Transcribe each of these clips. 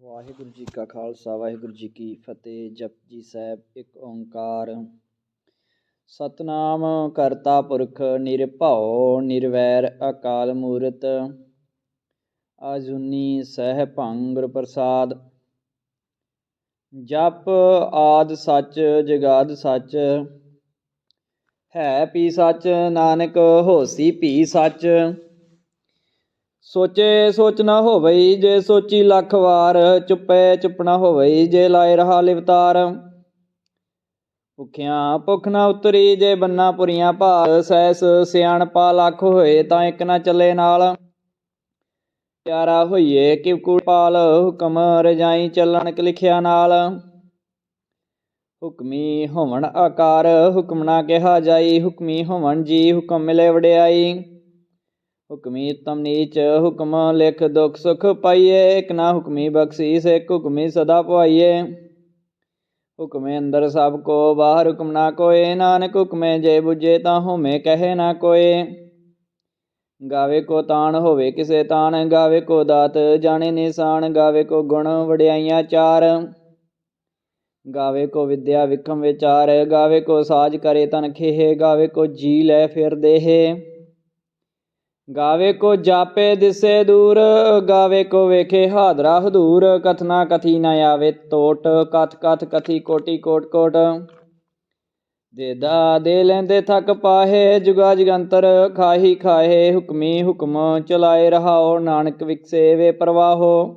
ਵਾਹਿਗੁਰੂ ਜੀ ਕਾ ਖਾਲਸਾ, ਵਾਹਿਗੁਰੂ ਜੀ ਕੀ ਫਤਿਹ। ਜਪਜੀ ਸਾਹਿਬ, ਇੱਕ ਓੰਕਾਰ। ਸਤਨਾਮ ਕਰਤਾ ਪੁਰਖ, ਨਿਰਭਉ, ਨਿਰਵੈਰ, ਅਕਾਲ ਮੂਰਤ। ਆਜੂਨੀ ਸਹਿ ਭੰਗੁਰ ਪ੍ਰਸਾਦ। ਜਪ ਆਦ ਸੱਚ, ਜਗਾਦ ਸੱਚ। ਹੈ ਪੀ ਸੱਚ, ਨਾਨਕ ਹੋਸੀ ਪੀ ਸੱਚ। ਸੋਚੇ ਸੋਚ ਨਾ ਹੋਵਈ ਜੇ ਸੋਚੀ ਲੱਖ ਵਾਰ, ਚੁੱਪੇ ਚੁੱਪ ਨਾ ਹੋਵਈ ਜੇ ਲਾਏ ਰਹਾ ਲਿਵਤਾਰ। ਭੁਖਿਆਂ ਭੁੱਖ ਨਾ ਉਤਰੀ ਜੇ ਬੰਨਾ ਪੁਰੀਆਂ ਭਾਰ ਸੈਸ ਸਿਆਣਪਾ ਲੱਖ ਹੋਏ ਤਾਂ ਇੱਕ ਨਾ ਚੱਲੇ ਨਾਲ। ਪਿਆਰਾ ਹੋਈਏ ਕਿਵ ਪਾਲ, ਹੁਕਮ ਰਜਾਈ ਚੱਲਣ ਕ ਲਿਖਿਆ ਨਾਲ। ਹੁਕਮੀ ਹੋਵਣ ਆਕਾਰ, ਹੁਕਮ ਨਾ ਕਿਹਾ ਜਾਈ, ਹੁਕਮੀ ਹੋਵਣ ਜੀ ਹੁਕਮ ਮਿਲੇ ਵਡਿਆਈ। ਹੁਕਮੀ ਤਮ ਨੀਚ ਹੁਕਮ, ਲਿਖ ਦੁਖ ਸੁਖ ਪਾਈਏ, ਇਕ ਨਾ ਹੁਕਮੀ ਬਖਸ਼ੀਸ, ਇਕ ਹੁਕਮੀ ਸਦਾ ਪਵਾਈਏ ਹੁਕਮੇ ਅੰਦਰ ਸਭ ਕੋ, ਬਾਹਰ ਹੁਕਮ ਨਾ ਕੋਏ, ਨਾਨਕ ਹੁਕਮੇ ਜੇ ਬੁਝੇ ਤਾਂ ਹੋਮੇ ਕਹੇ ਨਾ ਕੋਏ। ਗਾਵੇ ਕੋ ਤਾਣ ਹੋਵੇ ਕਿਸੇ ਤਾਣ, ਗਾਵੇ ਕੋ ਦਾਤ ਜਾਣੇ ਨਿਸ਼ਾਨ, ਗਾਵੇ ਕੋ ਗੁਣ ਵਡਿਆਈਆਂ ਚਾਰ। ਗਾਵੇ ਕੋ ਵਿਦਿਆ ਵਿਖਮ ਵਿਚਾਰ, ਗਾਵੇ ਕੋ ਸਾਜ ਕਰੇ ਤਨ ਖੇਹ, ਗਾਵੇ ਕੋ ਜੀ ਲੈ ਫਿਰ ਦੇਹ। ਗਾਵੇ ਕੋ ਜਾਪੇ ਦਿਸੇ ਦੂਰ, ਗਾਵੇ ਕੋ ਵੇਖੇ ਹਾਦਰਾ ਹਦੂਰ, ਕਥਨਾ ਕਥੀ ਨਾ ਆਵੇ ਟੋਟ ਕਥ ਕਥ ਕਥੀ ਕੋਟੀ ਕੋਟ ਕੋਟ। ਦੇਦਾ ਦੇ ਲੈਂਦੇ ਥੱਕ ਪਾਹੇ, ਜੁਗਾ ਜਗੰਤਰ ਖਾਹੀ ਖਾਹੇ, ਹੁਕਮੀ ਹੁਕਮ ਚਲਾਏ ਰਹਾਓ, ਨਾਨਕ ਵਿਕਸੇ ਵੇ ਪ੍ਰਵਾਹੋ।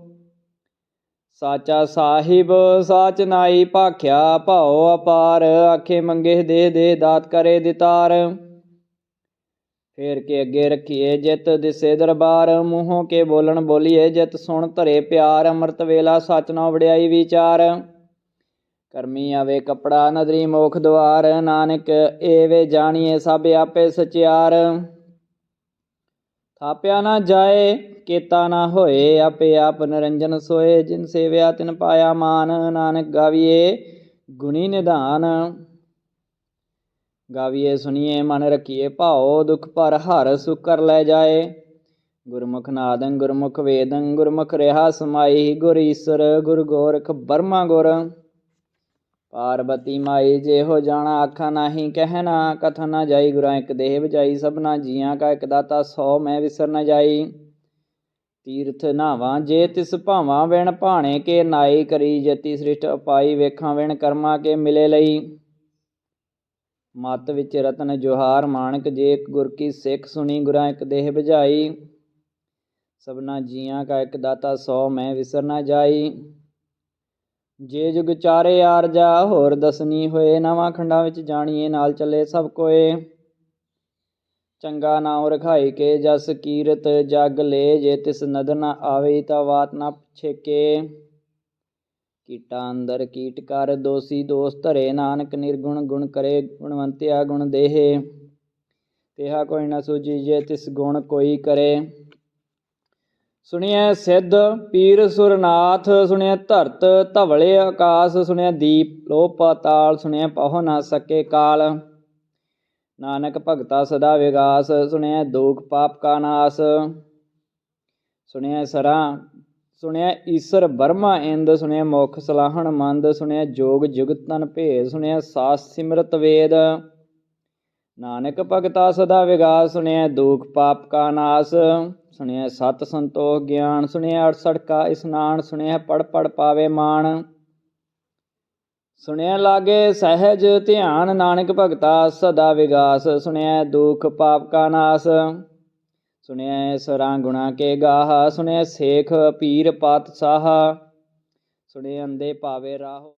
ਸਾਚਾ ਸਾਹਿਬ, ਸਾਚ ਨਾਈ ਭਾਖਿਆ, ਭਾਉ ਅਪਾਰ, ਆਖੇ ਮੰਗੇ ਦੇ ਦੇ ਦਾਤ ਕਰੇ ਦਿਤਾਰ। ਫੇਰ ਕੇ ਅੱਗੇ ਰੱਖੀਏ ਜਿਤ ਦਿਸੇ ਦਰਬਾਰ, ਮੂੰਹੋਂ ਕੇ ਬੋਲਣ ਬੋਲੀਏ ਜਿਤ, ਸੁਣ ਧਰੇ ਪਿਆਰ, ਅੰਮ੍ਰਿਤ ਵੇਲਾ ਸਚ ਨਾ ਵੜਿਆਈ ਵਿਚਾਰ। ਕਰਮੀ ਆਵੇ ਕਪੜਾ, ਨਦਰੀ ਮੋਖ ਦਵਾਰ, ਨਾਨਕ ਏਵੇ ਜਾਣੀਏ ਸਭ ਆਪੇ ਸਚਿਆਰ। ਥਾਪਿਆ ਨਾ ਜਾਏ, ਕੀਤਾ ਨਾ ਹੋਏ, ਆਪੇ ਆਪ ਨਿਰੰਜਨ ਸੋਏ, ਜਿਨ ਸੇਵਿਆ ਤਿਨ ਪਾਇਆ ਮਾਨ, ਨਾਨਕ ਗਾਵੀਏ ਗੁਣੀ ਨਿਧਾਨ। ਗਾਵੀਏ ਸੁਣੀਏ ਮਨ ਰਖੀਏ ਭਾਉ, ਦੁਖ ਪਰ ਹਰ ਸੁਖ ਕਰ ਲੈ ਜਾਏ। ਗੁਰਮੁਖ ਨਾਦੰ ਗੁਰਮੁਖ ਵੇਦੰ, ਗੁਰਮੁਖ ਰਹਾ ਸਮਾਈ, ਗੁਰ ਈਸਰ, ਗੁਰ ਗੋਰਖ ਬਰਮਾ ਗੁਰ। ਪਾਰਬਤੀ ਮਾਈ ਜੇ ਹੋ ਜਾਣਾ ਆਖਾਂ ਨਾਹੀ ਕਹਿਣਾ ਕਥਨ ਨਾ ਜਾਈ, ਗੁਰਾਂ ਇੱਕ ਦੇਹ ਵਜਾਈ ਸਭਨਾ ਜੀਆਂ ਕਾ ਇੱਕ ਦਾਤਾ ਸੋ, ਮੈਂ ਵਿਸਰ ਨਾ ਜਾਈ। ਤੀਰਥ ਨਾਵਾਂ, ਜੇ ਤਿਸ ਭਾਵਾਂ, ਵਿਣ ਭਾਣੇ ਕੇ ਨਾਈ ਕਰੀ, ਜਤੀ ਸ੍ਰਿਸ਼ਟ ਅਪਾਈ ਵੇਖਾਂ ਵਿਣ ਕਰਮਾ ਕੇ ਮਿਲੇ ਲਈ। ਮਤ ਵਿੱਚ ਰਤਨ ਜੋਹਾਰ ਮਾਨਕ ਜੇ ਗੁਰ ਕੀ ਸਿੱਖ ਸੁਣੀ ਗੁਰਾਂ ਇੱਕ ਦੇਹ ਬੁਝਾਈ। ਸਭਨਾ ਜੀਆਂ ਕਾ ਇੱਕ ਦਾਤਾ ਸੋ ਮੈਂ ਵਿਸਰ ਨਾ ਜਾਈ। ਜੇ ਜੁਗ ਚਾਰੇ ਆਰਜਾ ਹੋਰ ਦਸਨੀ ਹੋਏ, ਨਵਾਂ ਖੰਡਾਂ ਵਿੱਚ ਜਾਣੀਏ ਨਾਲ ਚੱਲੇ ਸਭ ਕੋਏ। ਚੰਗਾ ਨਾਮ ਰਖਾਈ ਕੇ ਜਸ ਕੀਰਤ ਜਗ ਲੈ, ਜੇ ਤਿਸ ਨਦਰ ਨਾ ਆਵੇ ਤਾਂ ਬਾਤ ਨਾ ਛੇਕੇ। ਕੀਟਾ ਅੰਦਰ ਕੀਟ ਕਰ, ਦੋਸੀ ਦੋਸ ਧਰੇ ਨਾਨਕ, ਨਿਰਗੁਣ ਗੁਣ ਕਰੇ ਗੁਣਵੰਤਿਆ ਗੁਣ ਦੇਹੇ। ਤੇਹਾ ਕੋਈ ਨਾ ਸੂਜੀ ਜੇ ਤਿਸ ਗੁਣ ਕੋਈ ਕਰੇ। ਸੁਣਿਐ ਸਿੱਧ ਪੀਰ ਸੁਰਨਾਥ ਸੁਣਿਆ ਧਰਤ ਧਵਲੇ ਆਕਾਸ ਸੁਣਿਆ ਦੀਪ ਲੋ ਪਾਤਾਲ ਸੁਣਿਆ ਪਹੁ ਨਾ ਸਕੇ ਕਾਲ। ਨਾਨਕ ਭਗਤਾ ਸਦਾ ਵਿਗਾਸ ਸੁਣਿਆ ਦੁਖ ਪਾਪ ਕਾ ਨਾਸ। ਸੁਣਿਆ ਸਰਾ ਸੁਣਿਆ ਈਸ਼ਰ ਬਰਮਾ ਇੰਦ, ਸੁਣਿਆ ਮੁਖ ਸਲਾਹਣ ਮੰਦ, ਸੁਣਿਆ ਜੋਗ ਜੁਗਤ ਤਨ ਭੇਦ, ਸੁਣਿਆ ਸਾਸ ਸਿਮਰਤ ਵੇਦ। ਨਾਨਕ ਭਗਤਾ ਸਦਾ ਵਿਗਾਸ, ਸੁਣਿਆ ਦੁਖ ਪਾਪ ਕਾ ਨਾਸ, ਸੁਣਿਆ ਸਤ ਸੰਤੋਖ ਗਿਆਨ, ਸੁਣਿਆ ਅਠ ਸੜਕਾ ਇਸਨਾਨ, ਸੁਣਿਆ ਪੜ ਪੜ ਪਾਵੇ ਮਾਨ ਸੁਣਿਆ ਲਾਗੇ ਸਹਿਜ ਧਿਆਨ, ਨਾਨਕ ਭਗਤਾ ਸਦਾ ਵਿਗਾਸ, ਸੁਣਿਆ ਦੁਖ ਪਾਪ ਕਾ ਨਾਸ। ਸੁਣਿਆ ਸਰਾਂ ਗੁਣਾ ਕੇ ਗਾਹ ਸੁਣਿਆ ਸੇਖ ਪੀਰ ਪਾਤਸ਼ਾਹ ਸੁਣੇ ਅੰਦੇ ਪਾਵੇ ਰਾਹੋ।